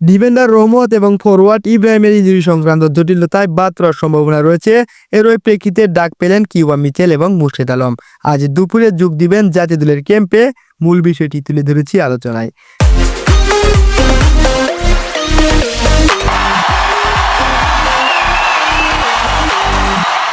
Defender রহমত এবং forward ইব্রাহিমের ইঞ্জুরি সংক্রান্ত জটিলতায় বাদ পড়ার সম্ভাবনা রয়েছে। এর ওই প্রেক্ষিতে ডাক পেলেন কিউবা মিচেল এবং মুর্শেদ আলম। আজ দুপুরে যোগ দিবেন জাতীয় দলের ক্যাম্পে। মূল বিষয়টি তুলে ধরেছি আলোচনায়।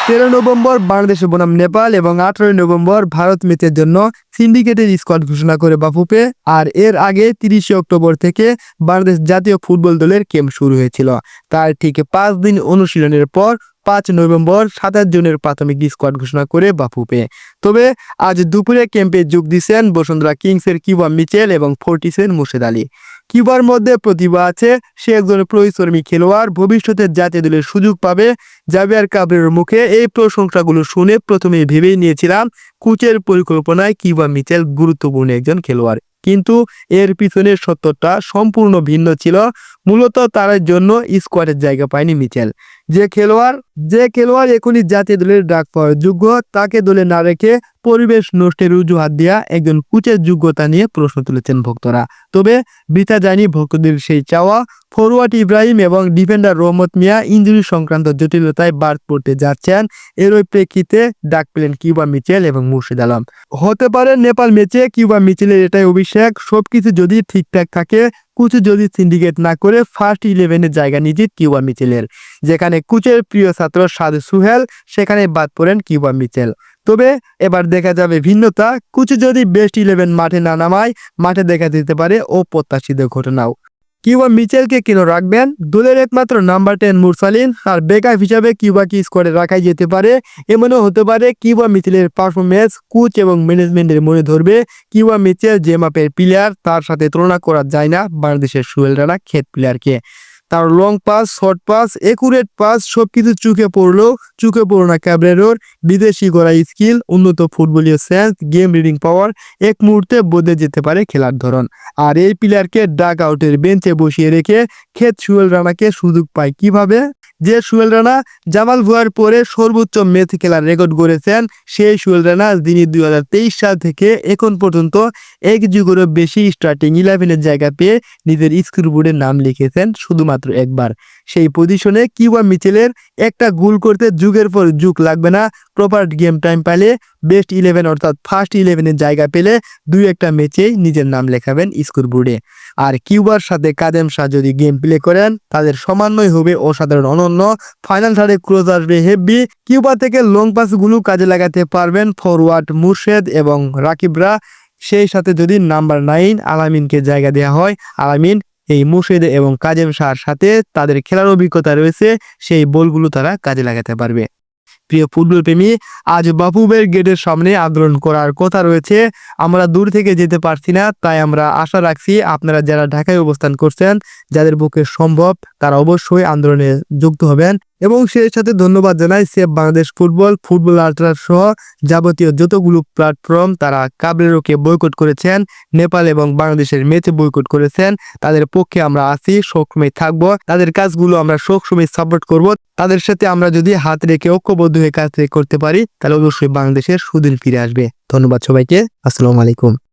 তেরো নভেম্বর বাংলাদেশ বনাম নেপাল এবং আঠারোই নভেম্বর ভারত ম্যাচের জন্য সিন্ডিকেটের স্কোয়াড ঘোষণা করে বাফুপে আর এর আগে তিরিশে অক্টোবর থেকে বাংলাদেশ জাতীয় ফুটবল দলের ক্যাম্প শুরু হয়েছিল। তার ঠিক পাঁচ দিন অনুশীলনের পর পাঁচ নভেম্বর সাতাশ জনের প্রাথমিক স্কোয়াড ঘোষণা করে বাফুপে তবে আজ দুপুরে ক্যাম্পে যোগ দিচ্ছেন বসুন্ধরা কিংসের কিউবা মিচেল এবং ফোর্টিসের মুর্শেদ আলী। কিউবার মধ্যে প্রতিভা আছে, সে একজন পরিশ্রমী খেলোয়াড়, ভবিষ্যতে জাতীয় দলের সুযোগ পাবে। জাবিয়ার কাবরের মুখে এই প্রশংসাগুলো শুনে প্রথমে ভেবেই নিয়েছিলাম, কোচের পরিকল্পনায় কিউবা মিচেল গুরুত্বপূর্ণ একজন খেলোয়াড়। কিন্তু এর পিছনের সত্যটা সম্পূর্ণ ভিন্ন ছিল। মূলত তার জন্য স্কোয়াডের জায়গা পায়নি মিচেল। যে খেলোয়াড় যে খেলোয়াড় এখনই জাতীয় দলের ডাক পাওয়ার যোগ্য, তাকে দলে না রেখে পরিবেশ নষ্টের অজুহাত দিয়া একজন কোচের যোগ্যতা নিয়ে প্রশ্ন তুলেছেন ভক্তরা। তবে বৃথা যায়নি ভক্তদের সেই চাওয়া। ফরওয়ার্ড ইব্রাহিম এবং ডিফেন্ডার রহমত মিয়া ইঞ্জুরি সংক্রান্ত জটিলতায় বাদ পড়তে যাচ্ছেন। এর প্রেক্ষিতে ডাক পেলেন কিউবা মিচেল এবং মুর্শিদ আলম। হতে পারে নেপাল ম্যাচে কিউবা মিচেলের এটাই অভিষেক। সবকিছু যদি ঠিকঠাক থাকে কোচ যদি সিন্ডিকেট না করে ফার্স্ট ইলেভেনের জায়গা নিজিত কিউবা মিচেলের, যেখানে কুচের প্রিয় ছাত্র সাদু সুহেল, সেখানে বাদ পড়েন কিউবা মিচেল। তবে এবার দেখা যাবে ভিন্নতা, কুচু যদি বেস্ট ইলেভেন মাঠে না নামায়, মাঠে দেখা দিতে পারে অপ্রত্যাশিত ঘটনাও। কিউবা মিচেলকে কেন রাখবেন? দলের একমাত্র নাম্বার টেন মুরসালিন আর বেকআপ হিসাবে কিউবাকে স্কোয়াডে রাখাই যেতে পারে। এমনও হতে পারে কিউবা মিচেলের পারফরমেন্স কোচ এবং ম্যানেজমেন্টের মনে ধরবে। কিউবা মিচেল যে মাপের প্লেয়ার তার সাথে তুলনা করা যায় না বাংলাদেশের সুয়েল রানা খেত প্লেয়ারকে তার long pass short pass accurate pass সব কিছু চুকে পড়ল চুকে পড়ল না ক্যাবরেরোর। বিদেশি গড়া স্কিল, উন্নত ফুটবলীয় সেন্স গেম রিডিং পাওয়ার এক মুহূর্তে বদলে যেতে পারে খেলার ধরন। আর এই প্লেয়ারকে ডাক আউটের বেঞ্চে বসিয়ে রেখে খেত সুয়েল রানাকে সুযোগ পায় কীভাবে? যে সুয়েল রানা জামাল ভুয়ার পরে সর্বোচ্চ ম্যাচ খেলার রেকর্ড গড়েছেন, সেই সুয়েল রানা যিনি দুই সাল থেকে এখন পর্যন্ত এক যুগেরও বেশি স্টার্টিং ইলেভেনের জায়গা পেয়ে নিজের স্কোরবোর্ডে নাম লিখেছেন শুধুমাত্র একবার। সেই পজিশনে কিউবা মিচেলের একটা গোল করতে যুগের পর যুগ লাগবে না প্রপার গেম টাইম পেলে বেস্ট ইলেভেন অর্থাৎ ফার্স্ট ইলেভেনের জায়গা পেলে দুই একটা ম্যাচেই নিজের নাম লেখাবেন স্কোরবোর্ডে আর কিউবার সাথে কাদেম শাহ যদি গেম প্লে করেন, তাদের সমান্বয় হবে অসাধারণ, অনন্য। ফাইনাল থার্ডে ক্লোজ আসবে হেভি কিউবা থেকে লং পাসগুলো কাজে লাগাতে পারবেন ফরওয়ার্ড মুর্শেদ এবং রাকিবরা। সেই সাথে যদি নাম্বার নাইন আলামিনকে জায়গা দেওয়া হয়, আলামিন এই মুর্শিদ এবং কাজেম শাহর সাথে তাদের খেলার অভিজ্ঞতা রয়েছে, সেই বলগুলো তারা কাজে লাগাতে পারবে। প্রিয় ফুটবল প্রেমী আজ বাপুবের গেটের সামনে আন্দোলন করার কথা রয়েছে। আমরা দূর থেকে যেতে পারছি না, তাই আমরা আশা রাখছি আপনারা যারা ঢাকায় অবস্থান করছেন, যাদের পক্ষে সম্ভব, তারা অবশ্যই আন্দোলনে যুক্ত হবেন। এবং সেই সাথে ধন্যবাদ জানাই safe Bangladesh football football ultra সহ যাবতীয় যতগুলো প্ল্যাটফর্ম তারা কাবরেরোকে বয়কট করেছেন, নেপাল এবং বাংলাদেশের ম্যাচে বয়কট করেছেন। তাদের পক্ষে আমরা আছি সবসময় থাকব। তাদের কাজগুলো আমরা সবসময় সাপোর্ট করব। তাদের সাথে আমরা যদি হাত রেখে ঐক্যবদ্ধ হয়ে কাজ করতে পারি, তাহলে অবশ্যই বাংলাদেশের সুদিন ফিরে আসবে। ধন্যবাদ সবাইকে। আসসালামু আলাইকুম।